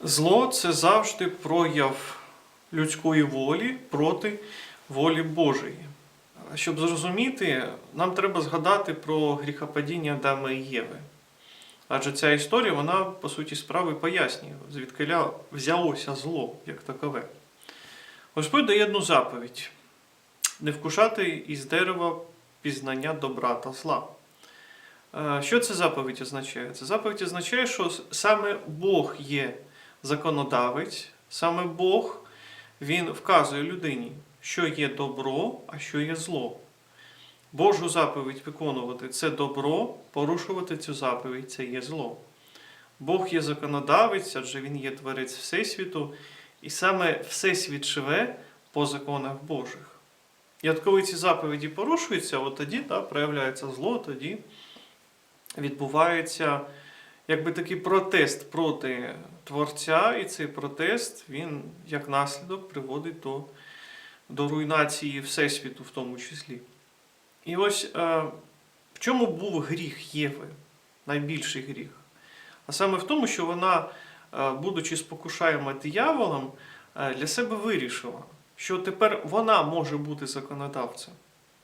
Зло це завжди прояв людської волі проти волі Божої. Щоб зрозуміти, нам треба згадати про гріхопадіння Адама і Єви. Адже ця історія, вона, по суті, справи пояснює, звідкиля взялося зло як такове. Господь дає одну заповідь: не вкушати із дерева пізнання добра та зла. Е, Що це заповідь означає? Це заповідь означає, що саме Бог є законодавець, саме Бог він вказує людині, що є добро, а що є зло. Божу заповідь виконувати це добро, порушувати цю заповідь це є зло. Бог є законодавець, адже Він є творець Всесвіту, і саме Всесвіт живе по законах Божих. І от коли ці заповіді порушуються, от тоді да, проявляється зло, тоді відбувається якби такий протест проти Творця, і цей протест, він як наслідок приводить до, до руйнації Всесвіту в тому числі. І ось е, в чому був гріх Єви, найбільший гріх? А саме в тому, що вона, е, будучи спокушаєма дияволом, е, для себе вирішила, що тепер вона може бути законодавцем.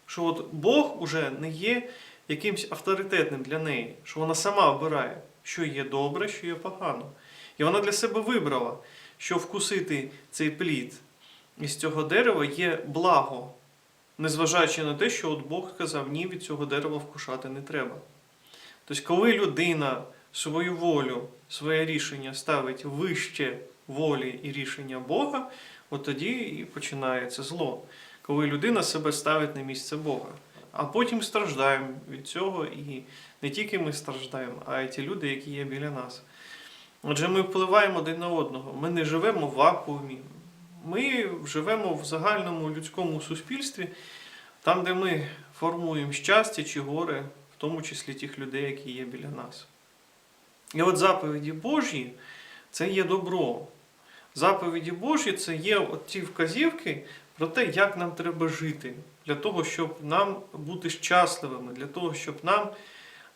Що от Бог уже не є якимсь авторитетним для неї, що вона сама обирає, що є добре, що є погано. І вона для себе вибрала, що вкусити цей плід із цього дерева є благо, незважаючи на те, що от Бог казав, ні, від цього дерева вкушати не треба. Тобто, коли людина свою волю, своє рішення ставить вище волі і рішення Бога, от тоді і починається зло. Коли людина себе ставить на місце Бога. А потім страждаємо від цього, і не тільки ми страждаємо, а й ті люди, які є біля нас. Отже, ми впливаємо один на одного. Ми не живемо в вакуумі. Ми живемо в загальному людському суспільстві, там, де ми формуємо щастя чи горе, в тому числі тих людей, які є біля нас. І от заповіді Божі це є добро. Заповіді Божі це є от ті вказівки про те, як нам треба жити, для того, щоб нам бути щасливими, для того, щоб нам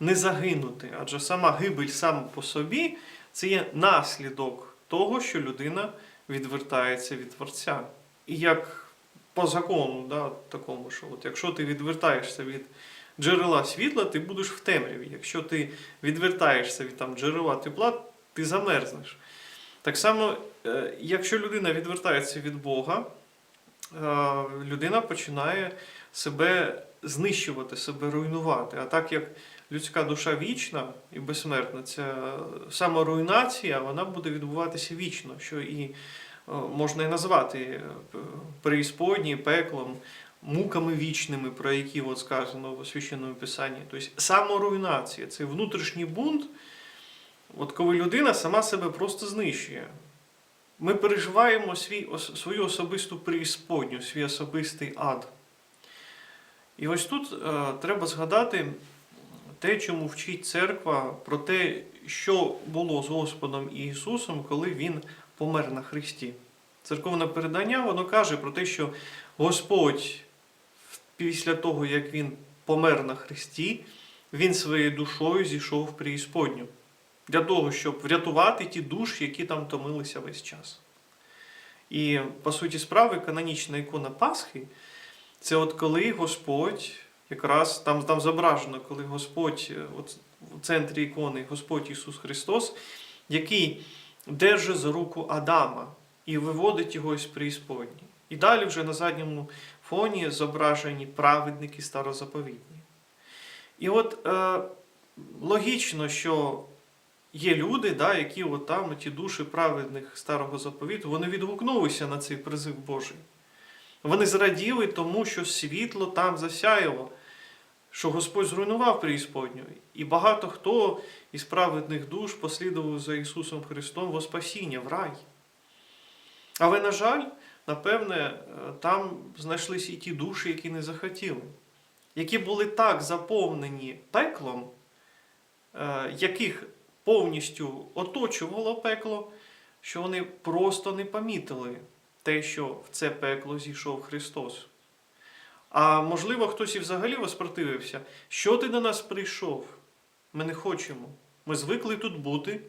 не загинути. Адже сама гибель сам по собі це є наслідок того, що людина відвертається від Творця. І як по закону, да, такому, що от якщо ти відвертаєшся від джерела світла, ти будеш в темряві. Якщо ти відвертаєшся від там, джерела тепла, ти замерзнеш. Так само, е, якщо людина відвертається від Бога, людина починає себе знищувати, себе руйнувати. А так як людська душа вічна і безсмертна, ця саморуйнація, вона буде відбуватися вічно, що і е, можна і назвати е, преісподні, пеклом, муками вічними, про які от сказано в священному писанні. Тобто саморуйнація, це внутрішній бунт, от коли людина сама себе просто знищує. Ми переживаємо свій, свою особисту преісподню, свій особистий ад. І ось тут е, треба згадати те, чому вчить церква, про те, що було з Господом Ісусом, коли Він помер на Христі. Церковне передання воно каже про те, що Господь після того, як Він помер на Христі, Він своєю душою зійшов в преісподню. Для того, щоб врятувати ті душі, які там томилися весь час. І, по суті справи, канонічна ікона Пасхи це от коли Господь, якраз там, там зображено, коли Господь, е, от в центрі ікони Господь Ісус Христос, який держить за руку Адама і виводить його із преісподні. І далі вже на задньому фоні зображені праведники старозаповітні. І от е, логічно, що є люди, да, які от там, ті душі праведних старого заповіту, вони відгукнулися на цей призив Божий. Вони зраділи тому, що світло там засяяло, що Господь зруйнував преісподню. І багато хто із праведних душ послідував за Ісусом Христом во спасіння, в рай. Але, на жаль, напевне, е, там знайшлися і ті душі, які не захотіли, які були так заповнені пеклом, е, яких повністю оточувало пекло, що вони просто не помітили те, що в це пекло зійшов Христос. А можливо, хтось і взагалі воспротивився. Що ти до нас прийшов? Ми не хочемо. Ми звикли тут бути,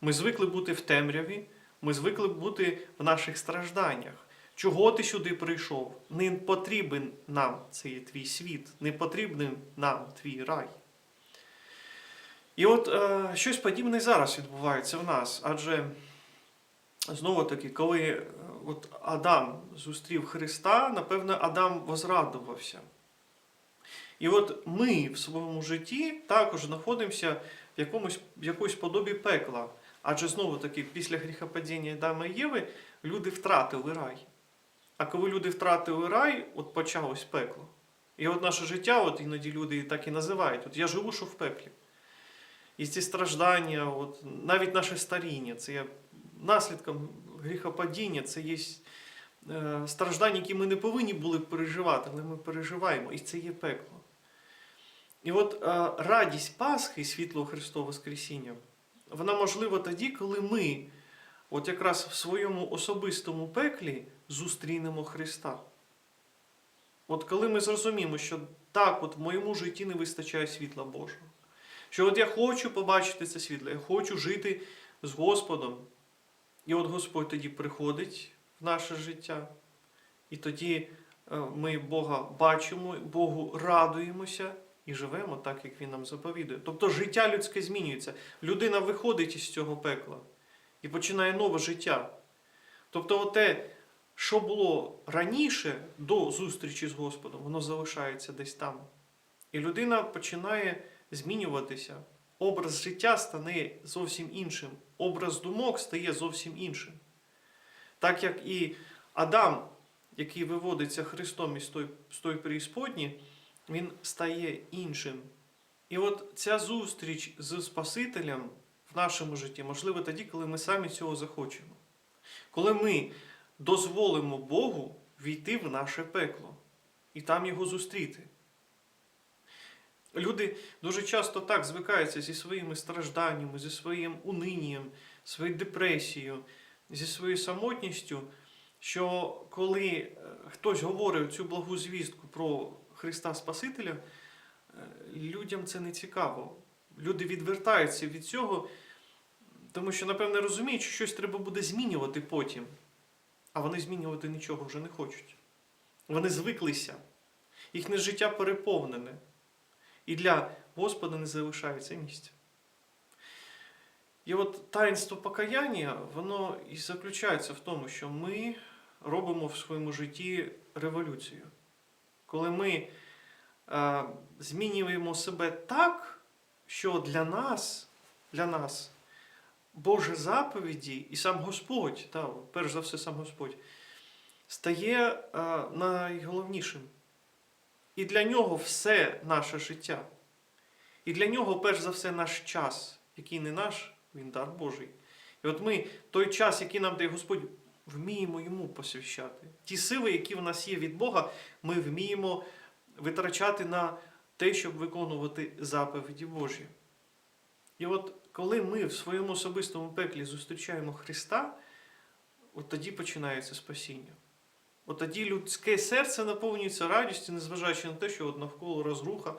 ми звикли бути в темряві, Ми звикли бути в наших стражданнях. Чого ти сюди прийшов? Не потрібен нам цей твій світ, не потрібен нам твій рай. І от е, щось подібне зараз відбувається в нас. Адже знову таки, коли е, от Адам зустрів Христа, напевно, Адам возрадувався. І от ми в своєму житті також знаходимося в якомусь в якоїсь подобі пекла. Адже знову таки, після гріхопадіння Адама і Єви люди втратили рай. А коли люди втратили рай, от почалось пекло. І от наше життя, от іноді люди так і називають: от я живу, що в пеклі. І ці страждання, от, навіть наше старіння, це є наслідком гріхопадіння, це є е, страждання, які ми не повинні були переживати, але ми переживаємо, і це є пекло. І от е, радість Пасхи, світло Христового Воскресіння, вона можлива тоді, коли ми, от якраз в своєму особистому пеклі, зустрінемо Христа. От коли ми зрозуміємо, що так, от в моєму житті не вистачає світла Божого. Що от я хочу побачити це світло, я хочу жити з Господом. І от Господь тоді приходить в наше життя, і тоді е, ми Бога бачимо, Богу радуємося і живемо так, як Він нам заповідує. Тобто життя людське змінюється. Людина виходить із цього пекла і починає нове життя. Тобто, те, що було раніше до зустрічі з Господом, воно залишається десь там. І людина починає змінюватися. Образ життя стане зовсім іншим. Образ думок стає зовсім іншим. Так як і Адам, який виводиться Христом із той, з той преісподні, він стає іншим. І от ця зустріч з Спасителем в нашому житті можлива тоді, коли ми самі цього захочемо. Коли ми дозволимо Богу війти в наше пекло і там його зустріти. Люди дуже часто так звикаються зі своїми стражданнями, зі своїм унинням, своєю депресією, зі своєю самотністю, що коли е, хтось говорить цю благу звістку про Христа Спасителя, е, людям це не цікаво. Люди відвертаються від цього, тому що, напевне, розуміють, що щось треба буде змінювати потім, а вони змінювати нічого вже не хочуть. Вони звиклися, їхнє життя переповнене. І для Господа не залишається місця. І от таїнство покаяння, воно і заключається в тому, що ми робимо в своєму житті революцію. Коли ми е, змінюємо себе так, що для нас, для нас Божі заповіді і сам Господь, та, перш за все, сам Господь, стає е, найголовнішим. І для нього все наше життя. І для нього, перш за все, наш час, який не наш, він дар Божий. І от ми той час, який нам дає Господь, вміємо йому посвящати. Ті сили, які в нас є від Бога, ми вміємо витрачати на те, щоб виконувати заповіді Божі. І от коли ми в своєму особистому пеклі зустрічаємо Христа, от тоді починається спасіння. От тоді людське серце наповнюється радістю, незважаючи на те, що от навколо розруха.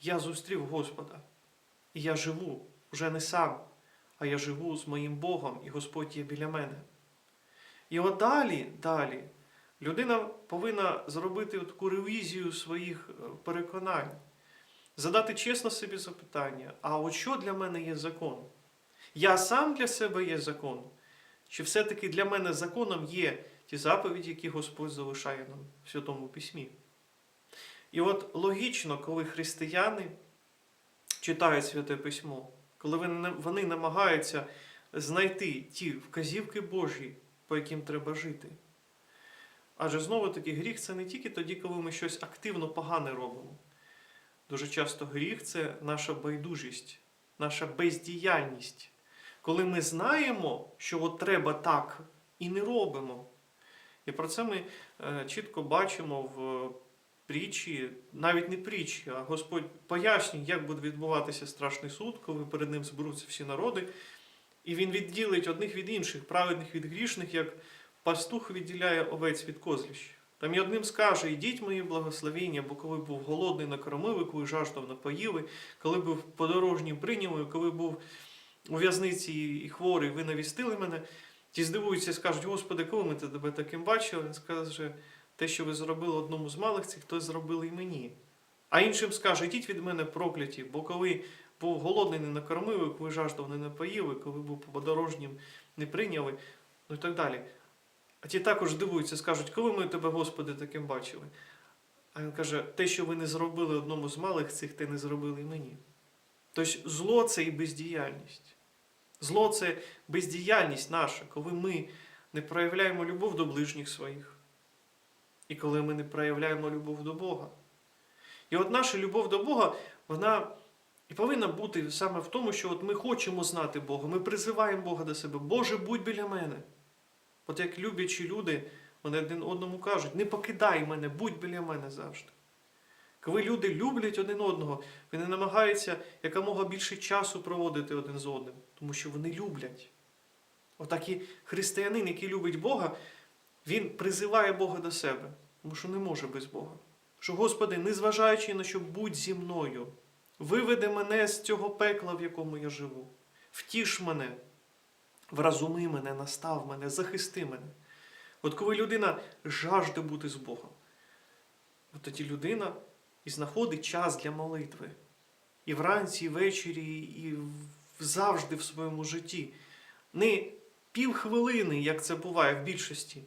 Я зустрів Господа. І я живу вже не сам, а я живу з моїм Богом, і Господь є біля мене. І от далі, далі, людина повинна зробити таку ревізію своїх е, переконань, задати чесно собі запитання: а от що для мене є закон? Я сам для себе є закон? Чи все-таки для мене законом є ті заповіді, які Господь залишає нам в Святому Письмі? І от логічно, коли християни читають Святе Письмо, коли вони, намагаються знайти ті вказівки Божі, по яким треба жити. Адже знову таки гріх це не тільки тоді, коли ми щось активно погане робимо. Дуже часто гріх це наша байдужість, наша бездіяльність. Коли ми знаємо, що от треба так, і не робимо. І про це ми е, чітко бачимо в притчі, навіть не притчі, а Господь пояснює, як буде відбуватися страшний суд, коли перед ним зберуться всі народи. І він відділить одних від інших, праведних від грішних, як пастух відділяє овець від козлищ. Там і одним скаже, ідіть мої благословіння, бо коли був голодний, накормили, коли жаждав напоїли, коли був подорожнім прийняли, коли був у в'язниці і хворий, ви навістили мене. Ті здивуються і скажуть, Господи, коли ми тебе таким бачили, він скаже, те, що ви зробили одному з малих, цих хтось зробили і мені. А іншим скаже, йдіть від мене прокляті, бо коли був голодний, не накормили, коли жаждав, не напоїли, коли був подорожнім, не прийняли, ну і так далі. А ті також здивуються, скажуть, коли ми тебе, Господи, таким бачили. А він каже, те, що ви не зробили одному з малих цих, те не зробили і мені. Тобто зло це і бездіяльність. Зло це бездіяльність наша, коли ми не проявляємо любов до ближніх своїх. І коли ми не проявляємо любов до Бога. І от наша любов до Бога, вона і повинна бути саме в тому, що от ми хочемо знати Бога, ми призиваємо Бога до себе. Боже, будь біля мене. От як люблячі люди, вони один одному кажуть, не покидай мене, будь біля мене завжди. Коли люди люблять один одного, вони намагаються якомога більше часу проводити один з одним, тому що вони люблять. Отак і християнин, який любить Бога, він призиває Бога до себе, тому що не може без Бога. Що, Господи, незважаючи на що будь зі мною, виведи мене з цього пекла, в якому я живу, втіш мене, вразуми мене, настав мене, захисти мене. От коли людина жажде бути з Богом, от тоді людина і знаходить час для молитви. І вранці, і ввечері, і завжди в своєму житті. Не півхвилини, як це буває в більшості,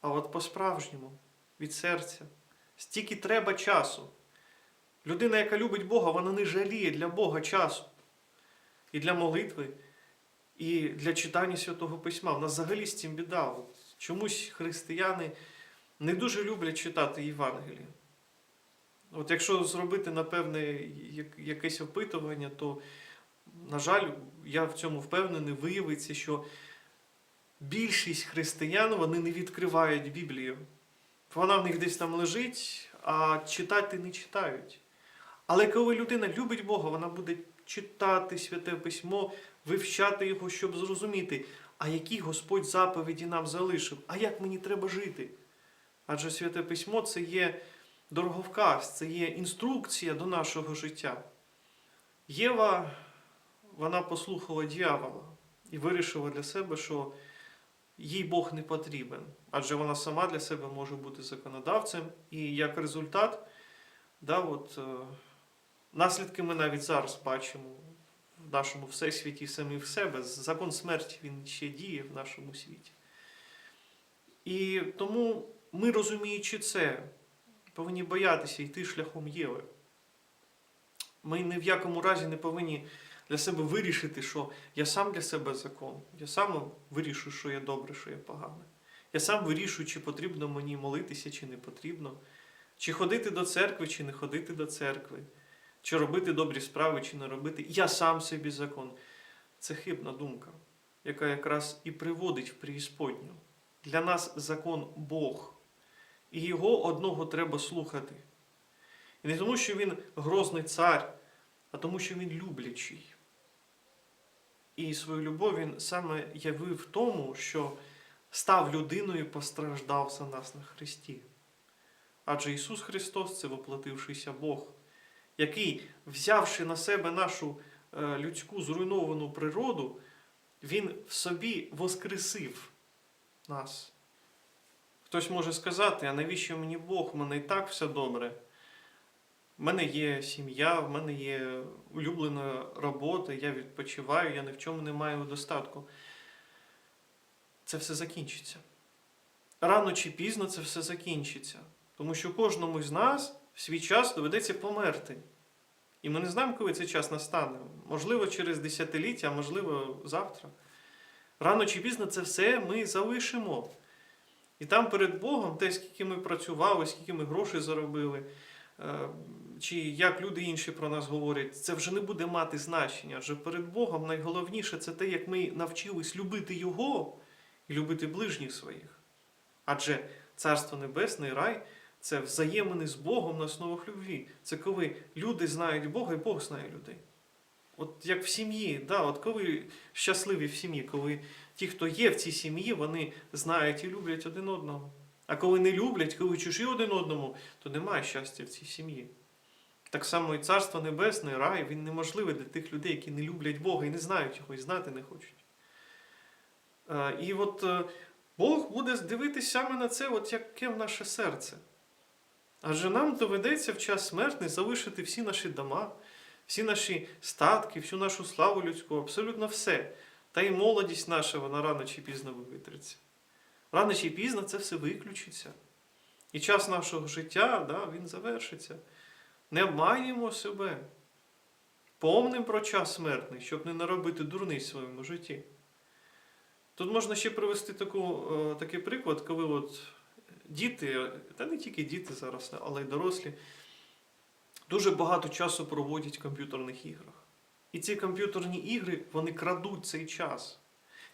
а от по-справжньому, від серця. Стільки треба часу. Людина, яка любить Бога, вона не жаліє для Бога часу. І для молитви, і для читання Святого Письма. У нас взагалі з цим біда. Чомусь християни не дуже люблять читати Євангеліє. От якщо зробити, напевне, якесь опитування, то, на жаль, я в цьому впевнений, виявиться, що більшість християн вони не відкривають Біблію. Вона в них десь там лежить, а читати не читають. Але коли людина любить Бога, вона буде читати святе письмо, вивчати його, щоб зрозуміти, а які Господь заповіді нам залишив, а як мені треба жити. Адже святе письмо це є дороговказ, це є інструкція до нашого життя. Єва, вона послухала дьявола і вирішила для себе, що їй Бог не потрібен, адже вона сама для себе може бути законодавцем, і як результат, да, от, е, наслідки ми навіть зараз бачимо в нашому всесвіті самі в себе. Закон смерті він ще діє в нашому світі. І тому ми, розуміючи це, повинні боятися йти шляхом Єви. Ми ні в якому разі не повинні для себе вирішити, що я сам для себе закон. Я сам вирішую, що є добре, що є погане. Я сам вирішую, чи потрібно мені молитися, чи не потрібно, чи ходити до церкви, чи не ходити до церкви, чи робити добрі справи, чи не робити. Я сам собі закон. Це хибна думка, яка якраз і приводить в преісподню. Для нас закон Бог. І його одного треба слухати. І не тому, що він грозний цар, а тому, що він люблячий. І свою любов він саме явив в тому, що став людиною постраждав за нас на Христі. Адже Ісус Христос це воплотившийся Бог, який, взявши на себе нашу е, людську зруйновану природу, Він в собі воскресив нас. Хтось може сказати, а навіщо мені Бог? У мене і так все добре. У мене є сім'я, в мене є улюблена робота, я відпочиваю, я ні в чому не маю достатку. Це все закінчиться. Рано чи пізно це все закінчиться. Тому що кожному з нас в свій час доведеться померти. І ми не знаємо, коли цей час настане. Можливо, через десятиліття, а можливо, завтра. Рано чи пізно це все ми залишимо. І там перед Богом те, скільки ми працювали, скільки ми грошей заробили, е, чи як люди інші про нас говорять, це вже не буде мати значення. Адже перед Богом найголовніше це те, як ми навчились любити Його і любити ближніх своїх. Адже Царство Небесне і рай це взаємини з Богом на основах любві. Це коли люди знають Бога і Бог знає людей. От як в сім'ї, да, от коли щасливі в сім'ї, коли ті, хто є в цій сім'ї, вони знають і люблять один одного. А коли не люблять, коли чужі один одному, то немає щастя в цій сім'ї. Так само і Царство Небесне, рай, він неможливий для тих людей, які не люблять Бога і не знають його, і знати не хочуть. Е, І от е, Бог буде дивитися саме на це, от яке в наше серце. Адже нам доведеться в час смертний залишити всі наші дома, всі наші статки, всю нашу славу людську, абсолютно все. Та й молодість наша, вона рано чи пізно вивітриться. Рано чи пізно це все виключиться. І час нашого життя, да, він завершиться. Не обманюємо себе. Помним про час смертний, щоб не наробити дурниць в своєму житті. Тут можна ще привести таку, е, такий приклад, коли от діти, та не тільки діти зараз, але й дорослі, дуже багато часу проводять в комп'ютерних іграх. І ці комп'ютерні ігри вони крадуть цей час.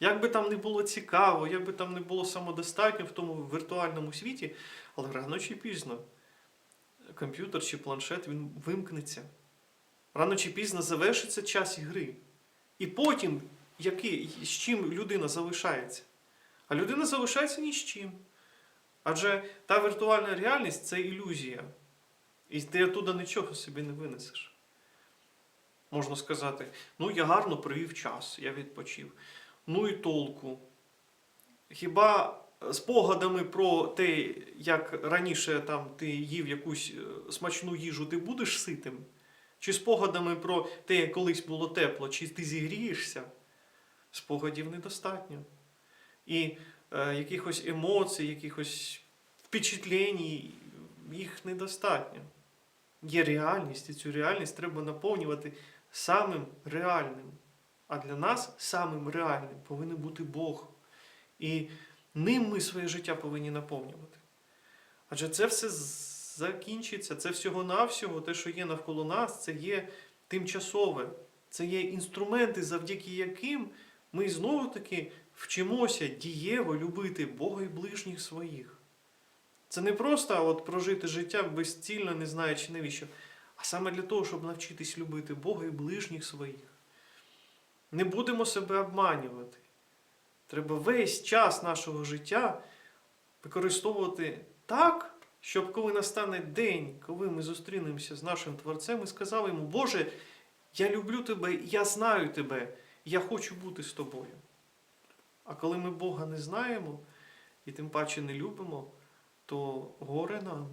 Як би там не було цікаво, як би там не було самодостатньо в тому віртуальному світі, але рано чи пізно комп'ютер чи планшет він вимкнеться. Рано чи пізно завершиться час ігри. І потім, який, з чим людина залишається? А людина залишається ні з чим. Адже та віртуальна реальність це ілюзія. І ти оттуда нічого собі не винесеш. Можна сказати, ну я гарно провів час, я відпочив. Ну і толку. Хіба спогадами про те, як раніше там ти їв якусь е, смачну їжу, ти будеш ситим? Чи спогадами про те, як колись було тепло, чи ти зігрієшся? Спогадів недостатньо. І е, якихось емоцій, якихось впечатлень, їх недостатньо. Є реальність, і цю реальність треба наповнювати самим реальним. А для нас самим реальним повинен бути Бог. І ним ми своє життя повинні наповнювати. Адже це все закінчиться, це всього-навсього, те, що є навколо нас, це є тимчасове, це є інструменти, завдяки яким ми знову таки вчимося дієво любити Бога і ближніх своїх. Це не просто от прожити життя безцільно, не знаючи навіщо, саме для того, щоб навчитись любити Бога і ближніх своїх. Не будемо себе обманювати. Треба весь час нашого життя використовувати так, щоб коли настане день, коли ми зустрінемося з нашим Творцем і сказали йому, Боже, я люблю тебе, я знаю тебе, я хочу бути з тобою. А коли ми Бога не знаємо і тим паче не любимо, то горе нам.